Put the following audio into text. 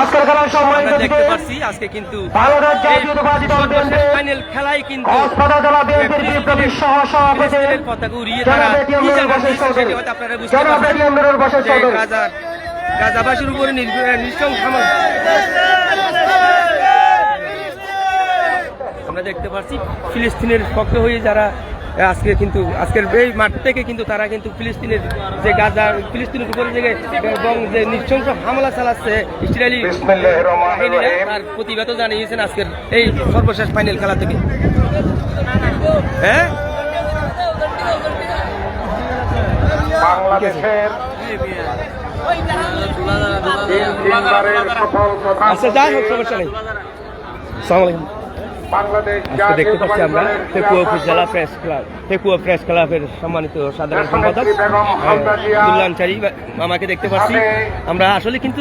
আজকের খেলার সম্মানিত দেখতে পাচ্ছি আজকে কিন্তু বাংলাদেশ জাতীয়তাবাদী দল বিএনপি ফাইনাল খেলায় কিন্তু হাসপাতাল জেলা বিএনপির বিপ্লবী সহ পতাকা উড়িয়ে তারা জনাব এটিএম কি নুরুল জানান বাশির চৌধুরী। আপনারা বুঝতে পারছেন এটিএম নুরুল চৌধুরী। গাজার গাজাবাসীর উপরে হামলা আমরা দেখতে পাচ্ছি ফিলিস্তিনের পক্ষে হয়ে যারা আজকে কিন্তু আজকের এই মাঠ থেকে কিন্তু তারা কিন্তু ফিলিস্তিনের যে গাজা ফিলিস্তিনের উপরে যে এবং যে নৃশংস হামলা চালাচ্ছে ইসরায়েলি। তার প্রতিবাদও জানিয়েছেন আজকের এই সর্বশেষ ফাইনাল খেলা থেকে। হ্যাঁ? বাংলাদেশের আচ্ছা যাই হোক সমস্যা নেই। সালাম আলাইকুম। বাংলাদেশ আজকে দেখতে পাচ্ছি আমরা প্রেস ক্লাব ফেকুয়া প্রেস ক্লাবের সম্মানিত সাধারণ সম্পাদক দুল্লানচারি আমাকে দেখতে পাচ্ছি। আমরা আসলে কিন্তু